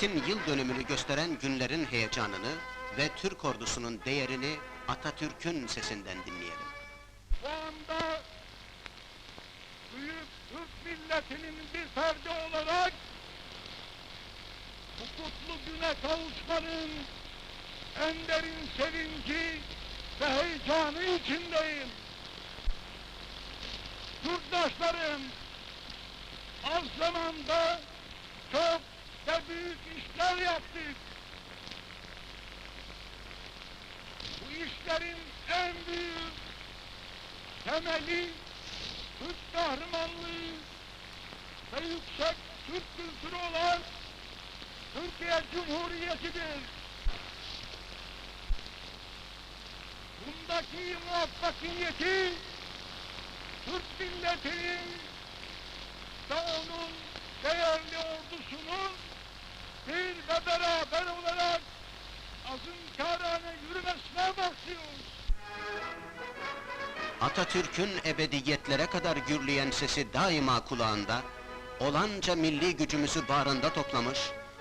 Cumhuriyet'in yıl dönümünü gösteren günlerin heyecanını ve Türk ordusunun değerini Atatürk'ün sesinden dinleyelim. Şu anda büyük Türk milletinin bir ferdi olarak bu kutlu güne kavuşmanın en derin sevinci ve heyecanı içindeyim. Yurttaşlarım, az zamanda çok büyük işler yaptık. Bu işlerin en büyük temeli Türk kahramanlığı ve yüksek Türk kültürü olan Türkiye Cumhuriyeti'dir. Bundaki muvaffakiyeti Türk milletinin ve onun değerli ordusunun ve beraber olarak azınkârane yürümesine bakıyoruz. Atatürk'ün ebediyetlere kadar gürleyen sesi daima kulağında, olanca milli gücümüzü bağrında toplamış,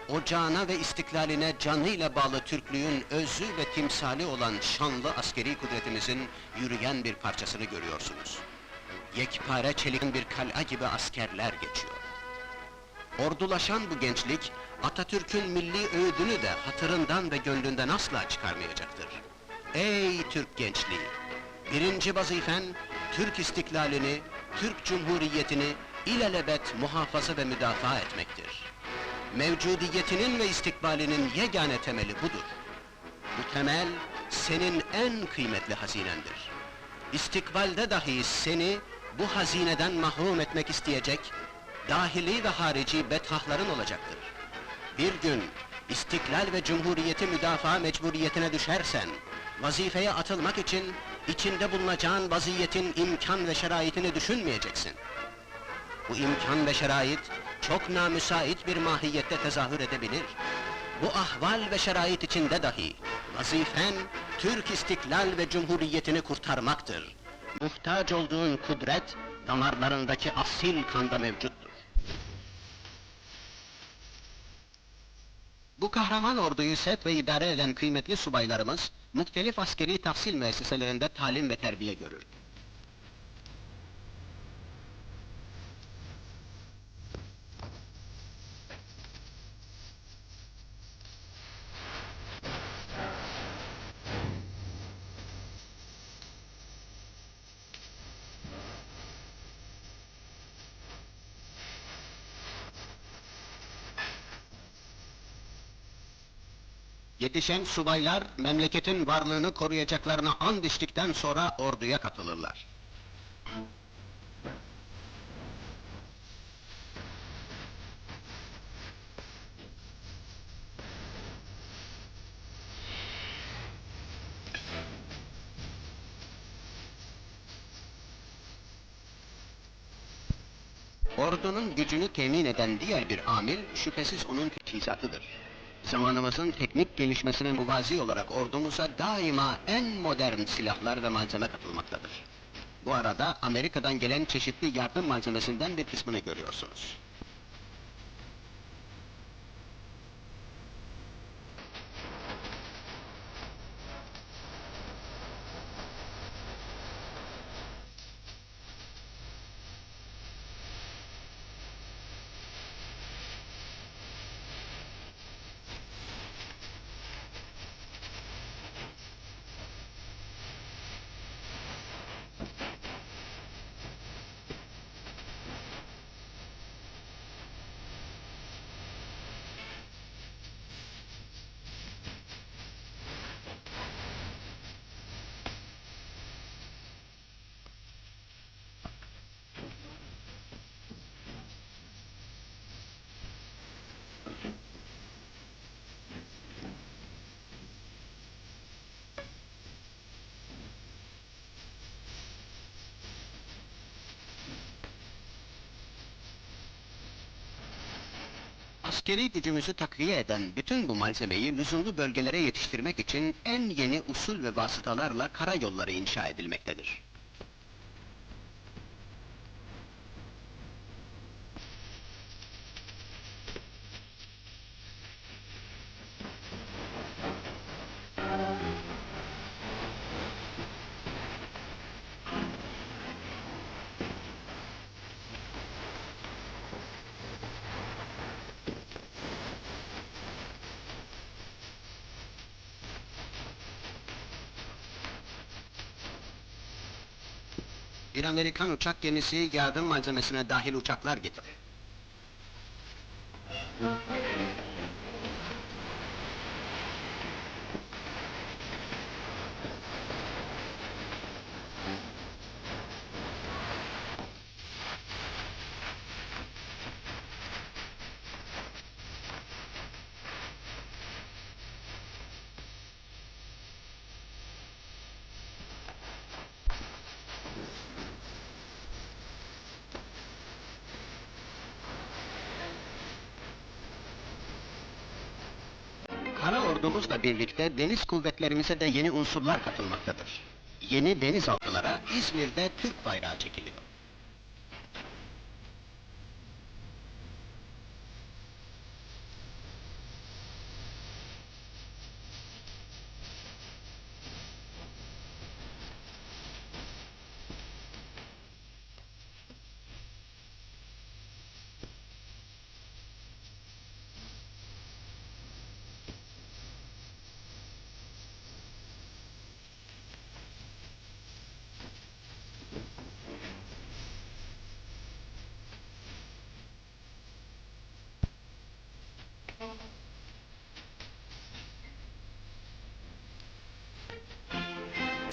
ocağına ve istiklaline canıyla bağlı Türklüğün özü ve timsali olan şanlı askeri kudretimizin yürüyen bir parçasını görüyorsunuz. Yekpare çelik bir kal'a gibi askerler geçiyor. Ordulaşan bu gençlik, Atatürk'ün milli öğüdünü de hatırından ve gönlünden asla çıkarmayacaktır. Ey Türk gençliği! Birinci vazifen, Türk istiklalini, Türk Cumhuriyetini ilelebet muhafaza ve müdafaa etmektir. Mevcudiyetinin ve istikbalinin yegane temeli budur. Bu temel, senin en kıymetli hazinendir. İstikbalde dahi seni bu hazineden mahrum etmek isteyecek, dahili ve harici betahların olacaktır. Bir gün istiklal ve cumhuriyeti müdafaa mecburiyetine düşersen, vazifeye atılmak için içinde bulunacağın vaziyetin imkan ve şeraitini düşünmeyeceksin. Bu imkan ve şerait çok namüsait bir mahiyette tezahür edebilir. Bu ahval ve şerait içinde dahi vazifen Türk istiklal ve cumhuriyetini kurtarmaktır. Muhtaç olduğun kudret damarlarındaki asil kanda mevcuttur. Bu kahraman orduyu set ve idare eden kıymetli subaylarımız, muhtelif askeri tahsil müesseselerinde talim ve terbiye görür. Yetişen subaylar, memleketin varlığını koruyacaklarına and içtikten sonra orduya katılırlar. Ordunun gücünü temin eden diğer bir amil, şüphesiz onun teçhizatıdır. Zamanımızın teknik gelişmesine muvazi olarak ordumuza daima en modern silahlar ve malzeme katılmaktadır. Bu arada Amerika'dan gelen çeşitli yardım malzemesinden bir kısmını görüyorsunuz. Askeri gücümüzü takviye eden bütün bu malzemeyi lüzumlu bölgelere yetiştirmek için en yeni usul ve vasıtalarla karayolları inşa edilmektedir. Bir Amerikan uçak gemisi yardım malzemesine dahil uçaklar getir. Ordumuzla birlikte deniz kuvvetlerimize de yeni unsurlar katılmaktadır. Yeni denizaltılara İzmir'de Türk bayrağı çekiliyor.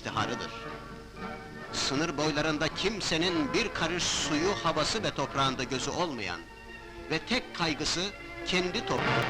İftiharıdır. Sınır boylarında kimsenin bir karış suyu, havası ve toprağında gözü olmayan ve tek kaygısı kendi toprağı.